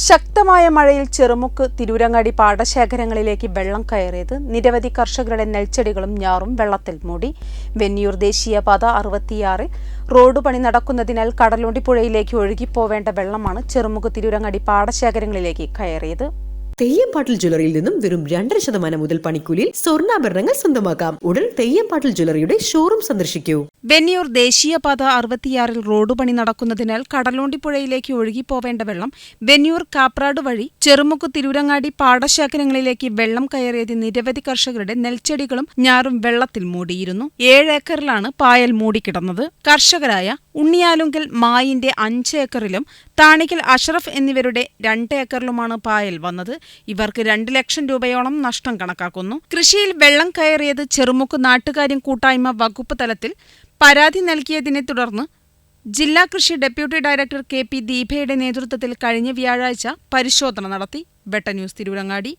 ശക്തമായ മഴയിൽ ചെറുമുക്ക് തിരൂരങ്ങാടി പാടശേഖരങ്ങളിലേക്ക് വെള്ളം കയറിയത്. നിരവധി കർഷകരുടെ നെൽച്ചെടികളും ഞാറും വെള്ളത്തിൽ മൂടി. വെന്നിയൂർ ദേശീയപാത അറുപത്തിയാറിൽ റോഡ് പണി നടക്കുന്നതിനാൽ കടലുണ്ടി പുഴയിലേക്ക് ഒഴുകിപ്പോവേണ്ട വെള്ളമാണ് ചെറുമുക്ക് തിരൂരങ്ങാടി പാടശേഖരങ്ങളിലേക്ക് കയറിയത്. തെയ്യംപാട്ടിൽ ജ്വല്ലറിയിൽ നിന്നും വെറും രണ്ടര ശതമാനം മുതൽ പണിക്കൂലിയിൽ സ്വർണാഭരണങ്ങൾ സ്വന്തമാക്കാം. ഉടൻ തെയ്യംപാട്ടിൽ ജ്വല്ലറിയുടെ ഷോറൂം സന്ദർശിക്കൂ. വെന്നിയൂർ ദേശീയപാത അറുപത്തിയാറിൽ റോഡ് പണി നടക്കുന്നതിനാൽ കടലോണ്ടിപ്പുഴയിലേക്ക് ഒഴുകിപ്പോവേണ്ട വെള്ളം വെന്നിയൂർ കാപ്രാട് വഴി ചെറുമുക്ക് തിരൂരങ്ങാടി പാടശേഖരങ്ങളിലേക്ക് വെള്ളം കയറിയത് നിരവധി കർഷകരുടെ നെൽച്ചെടികളും ഞാറും വെള്ളത്തിൽ മൂടിയിരുന്നു. ഏഴ് ഏക്കറിലാണ് പായൽ മൂടിക്കിടന്നത്. കർഷകരായ ഉണ്ണിയാലുങ്കൽ മായിന്റെ അഞ്ച് ഏക്കറിലും താണിക്കൽ അഷറഫ് എന്നിവരുടെ രണ്ട് ഏക്കറിലുമാണ് പായൽ വന്നത്. ഇവർക്ക് രണ്ട് ലക്ഷം രൂപയോളം നഷ്ടം കണക്കാക്കുന്നു. കൃഷിയിൽ വെള്ളം കയറിയത് ചെറുമുക്ക് നാട്ടുകാര്യം കൂട്ടായ്മ വകുപ്പ് തലത്തിൽ പരാതി നൽകിയതിനെ തുടർന്ന് ജില്ലാ കൃഷി ഡെപ്യൂട്ടി ഡയറക്ടർ കെ പി ദീപയുടെ നേതൃത്വത്തിൽ കഴിഞ്ഞ വ്യാഴാഴ്ച പരിശോധന നടത്തി. Better News Tirurangadi.